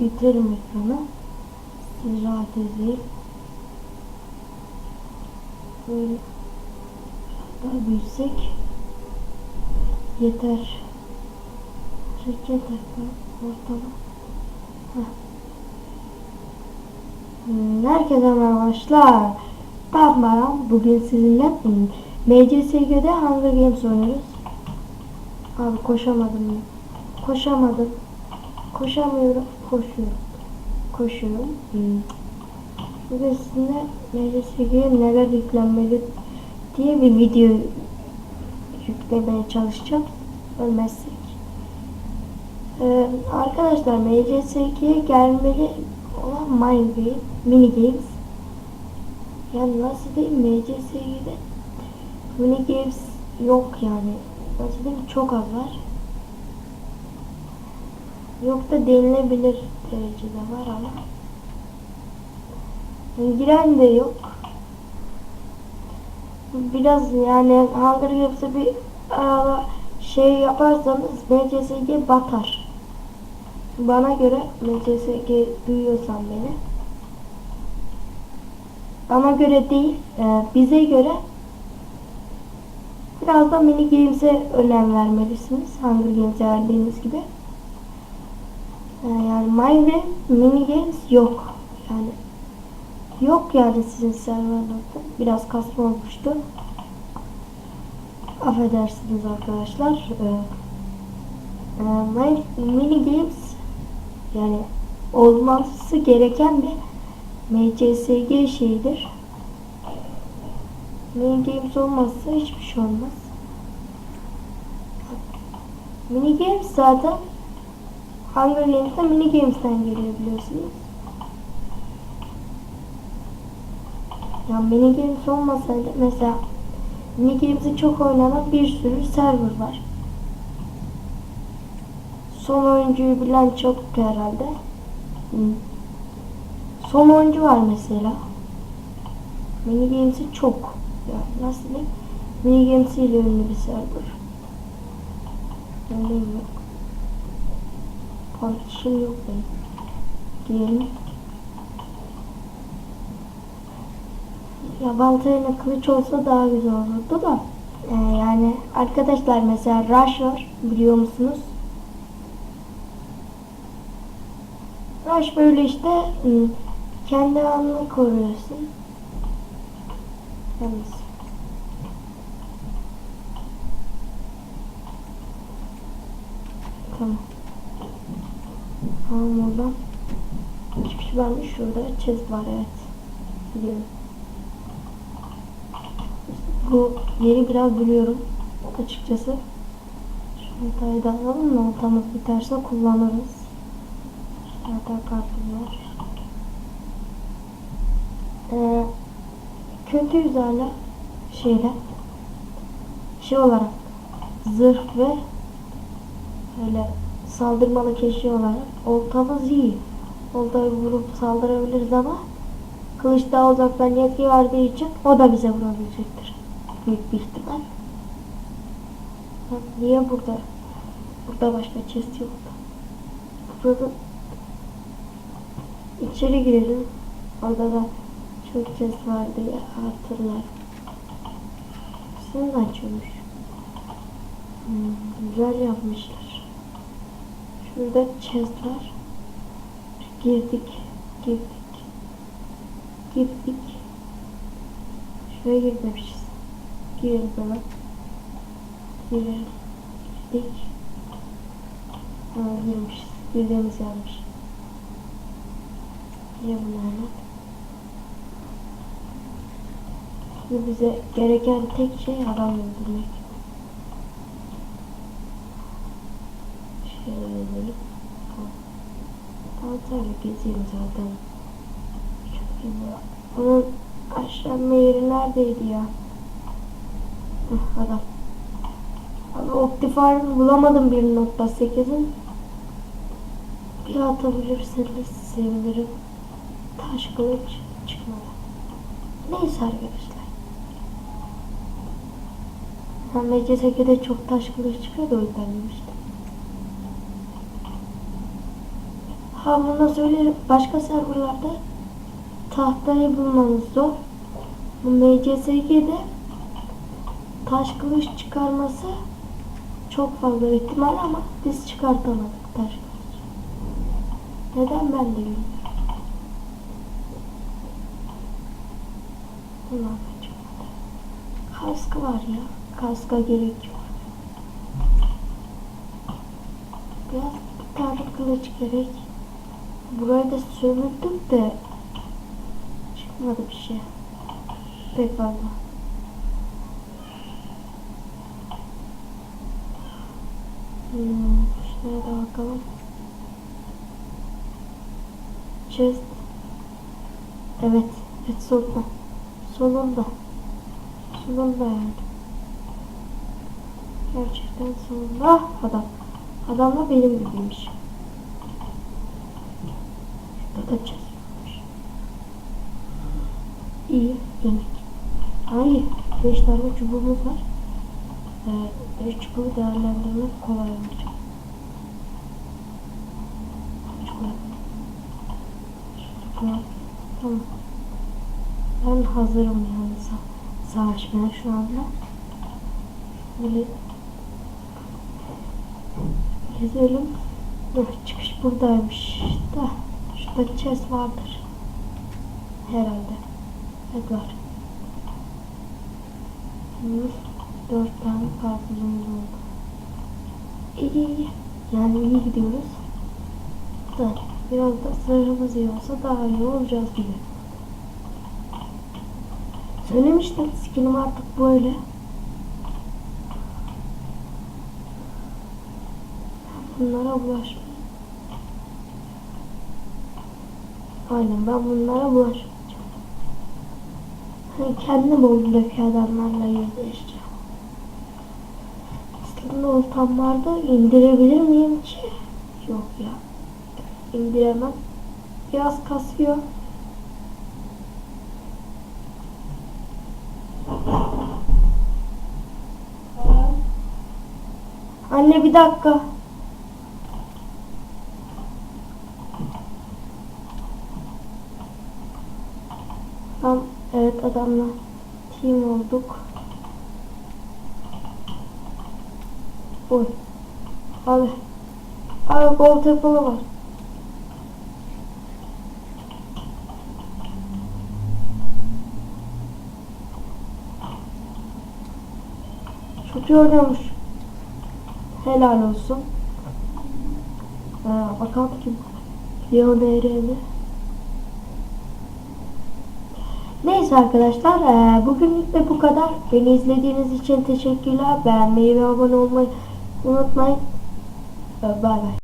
Büyütelim ekranı. Rahat edin. Böyle daha büyütsek yeter. Etme ortama. Heh. Hmm, Herkese merhabalar. Ben Baran. Bugün sizinle hmm, MCSG'de Hunger Games oynuyoruz. Abi koşamadım. Koşamadım. Koşamıyorum. Koşuyorum. Koşuyorum. Hmm. Sizinle MCSG'ye neler yüklenmeli diye bir video yüklemeye çalışacağım. Ölmezsek. Ee, arkadaşlar MCSG'ye gelmeli olan Minecraft mini games yani nasıl diyeyim MCSG'de mini games yok yani nasıl diyeyim çok az var yok da denilebilir derecede var ama. Giren de yok. Biraz yani Hunger Games'e bir arada şey yaparsanız MCSG batar. Bana göre MCSG duyuyorsan beni. Bana göre değil e, bize göre biraz da mini games'e önem vermelisiniz. Hunger Games'e verdiğiniz gibi yani Minecraft mini games yok yani yok yani sizin serverlerde biraz kasma olmuştu affedersiniz arkadaşlar Min- mini games yani olması gereken bir MCSG şeyidir. Mini games olmazsa hiçbir şey olmaz. Mini games zaten Hunger Games'te mini games'ten geliyor biliyorsunuz. Ya mini games olmasaydı mesela mini games'i çok oynanan bir sürü server var. Son oyuncuyu bilen çok herhalde. Son oyuncu var mesela. Mini Games'i çok. Yani nasıl diyeyim? Mini Games ile ünlü bir server. Öyle yok. Partition yok benim. Diyelim. Ya baltayla kılıç olsa daha güzel olurdu da. Ee, yani arkadaşlar mesela Rush var biliyor musunuz? Rush böyle işte kendi anını koruyorsun. Yalnız. Tamam. Tamam oradan. Çıkış varmış şurada. Chest var evet. Biliyorum. Bu yeri biraz biliyorum. Açıkçası. Şu oltayı da alalım da oltamız biterse kullanırız. Zaten kartım var. Ee, kötüyüz hala şeyle şey olarak zırh ve öyle saldırmalı keşi olarak oltamız iyi. Oltayı vurup saldırabiliriz ama kılıç daha uzaktan yetki verdiği için o da bize vurabilecektir. Büyük bir ihtimal. Bak, Niye burada? Burada başka chest yoktu. Burada İçeri girelim. Orada da çok ses vardı ya. Sen de açıyormuş. Hmm, güzel yapmışlar. Şurada chest var. Girdik. Girdik. Girdik. Şuraya girmemişiz. Girelim hemen. Girelim. Girdik. Ha, girmişiz. Girdiğimiz yanlış. Niye bunlarla? Şimdi bize gereken tek şey adam öldürmek. Edelim. Tamam tabii gezelim zaten. Çok bu. Bunun aşağıma yeri neredeydi ya? Hıh, adam. Abi Optifier bulamadım 1.8'in. Bir atabilirseniz sevinirim. Taş kılıç çıkmadı. Neyse arkadaşlar. Ben MCSG'de çok taş kılıç çıkıyor da o yüzden demiştim. Ha bunu da söyleyelim. Başka serverlarda tahtayı bulmanız zor. Bu MCSG'de taş kılıç çıkarması çok fazla ihtimal ama biz çıkartamadık taş kılıç. Neden ben de bilmiyorum. Bunlar da çıkmadı. Kask var ya. Kaska gerek yok. Biraz bir tane kılıç gerek. Burayı da sömürdüm de çıkmadı bir şey. Pek fazla. Hmm, şuraya da bakalım. Chest. Evet. Evet solda. Solunda. Solunda yani. Gerçekten solunda. Ah, adam. Adam da benim gibiymiş. Varmış. İyi. Yemek. Ay. Beş tane çubuğumuz var. Ee, beş çubuğu değerlendirmek kolay olacak. Tamam. Ben hazırım yani sa savaşmaya şu anda. Böyle gezelim. Çıkış buradaymış. Da şurada chest vardır. Herhalde. Evet var. Hı, Dört tane oldu. İyi iyi. Yani iyi gidiyoruz. Da biraz da sırrımız iyi olsa daha iyi olacağız gibi. Söylemiştim skinim artık böyle. Bunlara bulaşmayayım. Aynen ben bunlara bulaşmayacağım. Hani kendim oradaki adamlarla yüzleşeceğim. Aslında oltam vardı indirebilir miyim ki? Yok ya. İndiremem. Biraz kasıyor. Anne bir dakika. Tamam, adamla team olduk. Oy. Abi. Abi gol tepeli var. Çok iyi oynuyormuş. Helal olsun. Ee, bakalım kim? Leon mi? Neyse arkadaşlar ee, bugünlük de bu kadar. Beni izlediğiniz için teşekkürler. Beğenmeyi ve abone olmayı unutmayın. Ee, Bay bay.